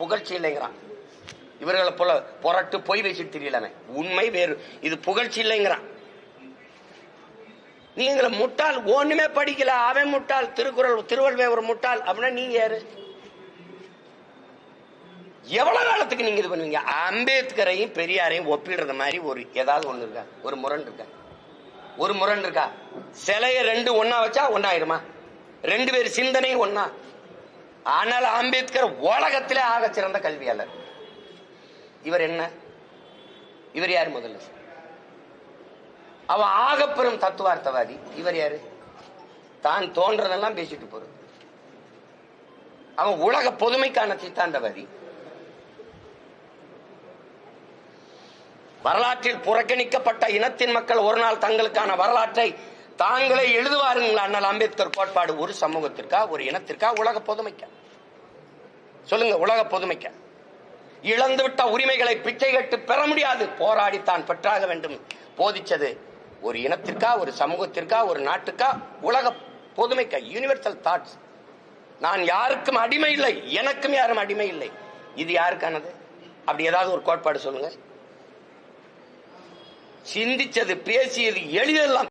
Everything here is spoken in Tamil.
புகழ்ச்சி இல்லைங்கிறான். இவர்களை போல புரட்டு பொய் வச்சு தெரியலமே. உண்மை வேறு. இது புகழ்ச்சி இல்லைங்கிறான். நீங்கள முட்டாள் ஒண்ணுமே படிக்கல. அவன் முட்டாள் திருக்குறள் திருவள்ளுவர் ஒரு முட்டாள். அப்படின்னா நீங்க யாரு? எவ்வளவு காலத்துக்கு நீங்க இது பண்ணுவீங்க? அம்பேத்கரையும் பெரியாரையும் ஒப்பிடுறது மாதிரி ஒரு ஏதாவது ஒண்ணு இருக்கா? ஒரு முரண் இருக்கா? ஒரு முரண் இருக்கா? சிலைய ரெண்டு ஒன்னா வச்சா ஒன்னாயிருமா ரெண்டு பேர் சிந்தனையும் ஒன்னா ஆனால் அம்பேத்கர் உலகத்திலே ஆக சிறந்த கல்வியாளர். இவர் என்ன? இவர் யார் முதல்ல அவன் ஆகப்பெரும் தத்துவார்த்தவாதி. இவர் யாரு? தான் தோன்றதெல்லாம் பேசிட்டு போறது. அவன் உலக பொதுமைக்கான சித்தாந்தவாதி. வரலாற்றில் புறக்கணிக்கப்பட்ட இனத்தின் மக்கள் ஒரு நாள் தங்களுக்கான வரலாற்றை தாங்களே எழுதுவாருங்களா அண்ணல் அம்பேத்கர் கோட்பாடு ஒரு சமூகத்திற்கா ஒரு இனத்திற்கா உலக பொதுமைக்கா? சொல்லுங்க உலக பொதுமைக்கா? இழந்துவிட்ட உரிமைகளை பிச்சை கட்டு பெற முடியாது. போராடித்தான் பெற்றாக வேண்டும். போதிச்சது ஒரு இனத்திற்கா ஒரு சமூகத்திற்கா ஒரு நாட்டுக்கா உலக பொதுமைக்கா? யூனிவர்சல் தாட்ஸ் நான் யாருக்கும் அடிமை இல்லை. எனக்கும் யாரும் அடிமை இல்லை. இது யாருக்கானது? அப்படி ஏதாவது ஒரு கோட்பாடு சொல்லுங்க. சிந்திச்சது பேசியது எளிதெல்லாம்